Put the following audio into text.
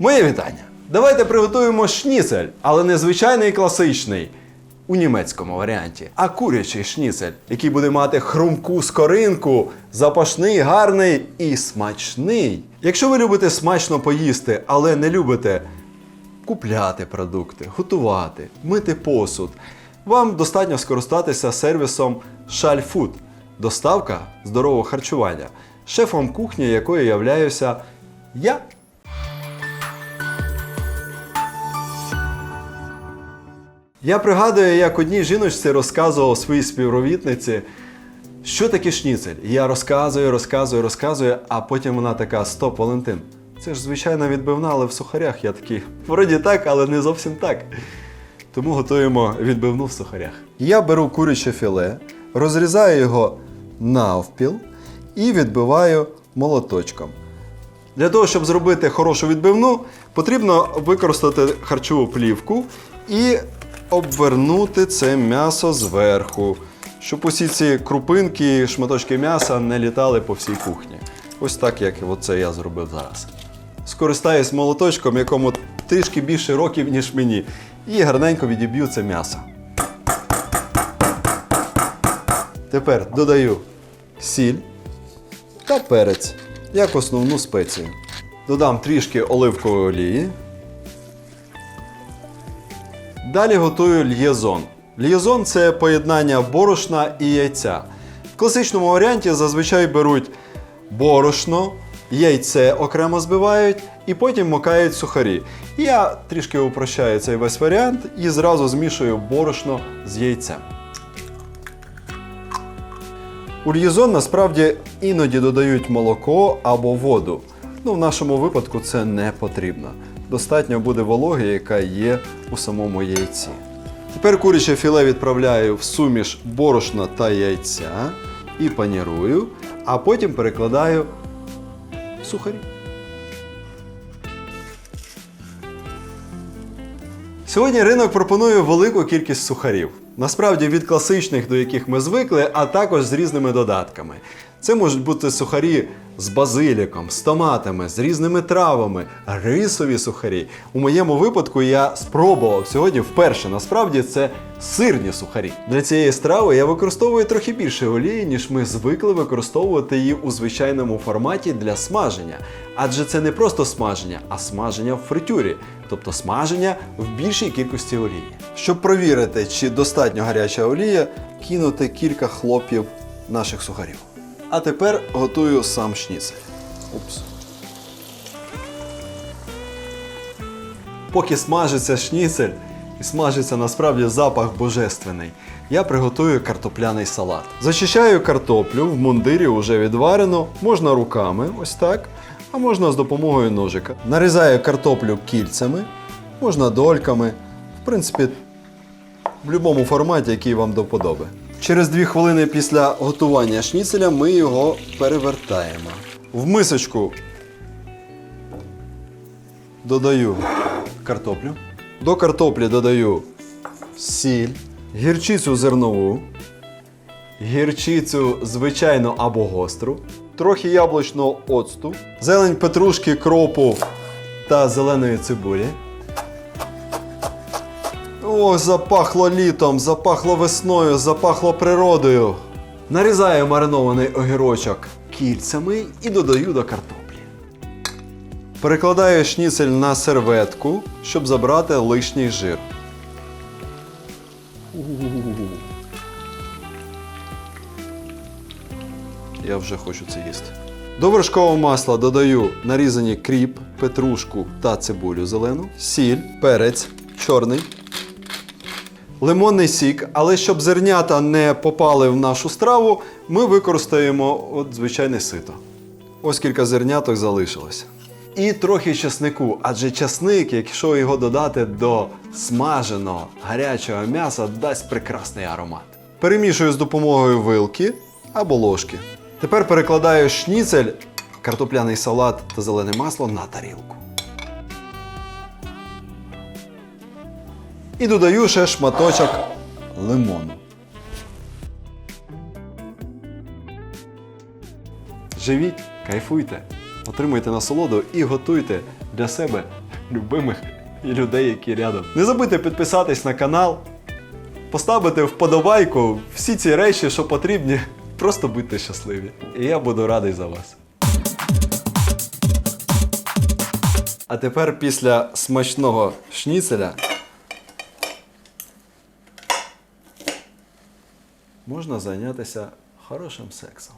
Моє вітання. Давайте приготуємо шніцель, але не звичайний класичний у німецькому варіанті, а курячий шніцель, який буде мати хрумку скоринку, запашний, гарний і смачний. Якщо ви любите смачно поїсти, але не любите купляти продукти, готувати, мити посуд, вам достатньо скористатися сервісом Шальфуд доставка здорового харчування, шефом кухні якої являюся я. Я пригадую, як одній жіночці розказував своїй співробітниці, що таке шніцель. Я розказую, розказую, розказую, а потім вона така: Стоп, Валентин, це ж звичайна відбивна, але в сухарях. Я такий, вроді так, але не зовсім так. Тому готуємо відбивну в сухарях. Я беру куряче філе, розрізаю його навпіл і відбиваю молоточком. Для того, щоб зробити хорошу відбивну, потрібно використати харчову плівку і обвернути це м'ясо зверху, щоб усі ці крупинки, шматочки м'яса не літали по всій кухні. Ось так, як це я зробив зараз. Скористаюсь молоточком, якому трішки більше років, ніж мені, і гарненько відіб'ю це м'ясо. Тепер додаю сіль та перець як основну спецію. Додам трішки оливкової олії. Далі готую л'єзон. Л'єзон це поєднання борошна і яйця. В класичному варіанті зазвичай беруть борошно, яйце окремо збивають і потім мокають сухарі. Я трішки упрощаю цей весь варіант і зразу змішую борошно з яйцем. У льєзон насправді іноді додають молоко або воду. Ну, в нашому випадку це не потрібно. Достатньо буде вологи, яка є у самому яйці. Тепер куряче філе відправляю в суміш борошна та яйця і панірую, а потім перекладаю в сухарі. Сьогодні ринок пропонує велику кількість сухарів. Насправді від класичних, до яких ми звикли, а також з різними додатками. Це можуть бути сухарі з базиліком, з томатами, з різними травами, рисові сухарі. У моєму випадку я спробував сьогодні вперше. Насправді це сирні сухарі. Для цієї страви я використовую трохи більше олії, ніж ми звикли використовувати її у звичайному форматі для смаження. Адже це не просто смаження, а смаження в фритюрі, тобто смаження в більшій кількості олії. Щоб провірити, чи достатньо гаряча олія, кинути кілька хлопів наших сухарів. А тепер готую сам шніцель. Упс. Поки смажиться шніцель, і смажиться насправді запах божественний, я приготую картопляний салат. Зачищаю картоплю в мундирі вже відварено, можна руками, ось так, а можна з допомогою ножика. Нарізаю картоплю кільцями, можна дольками. В принципі, в будь-якому форматі, який вам до вподоби. Через 2 хвилини після готування шніцеля ми його перевертаємо. В мисочку додаю картоплю. До картоплі додаю сіль, гірчицю зернову, гірчицю звичайну або гостру, трохи яблучного оцту, зелень петрушки, кропу та зеленої цибулі. О, запахло літом, запахло весною, запахло природою. Нарізаю маринований огірочок кільцями і додаю до картоплі. Перекладаю шніцель на серветку, щоб забрати лишній жир. Я вже хочу це їсти. До вершкового масла додаю нарізані кріп, петрушку та цибулю зелену, сіль, перець, чорний, лимонний сік, але щоб зернята не попали в нашу страву, ми використаємо от звичайне сито. Ось кілька зерняток залишилось. І трохи чеснику, адже чесник, якщо його додати до смаженого гарячого м'яса, дасть прекрасний аромат. Перемішую з допомогою вилки або ложки. Тепер перекладаю шніцель, картопляний салат та зелене масло на тарілку. І додаю ще шматочок лимону. Живіть, кайфуйте, отримуйте насолоду і готуйте для себе любимих і людей, які рядом. Не забудьте підписатись на канал, поставити вподобайку, всі ці речі, що потрібні. Просто будьте щасливі. І я буду радий за вас. А тепер після смачного шніцеля можна зайнятися хорошим сексом.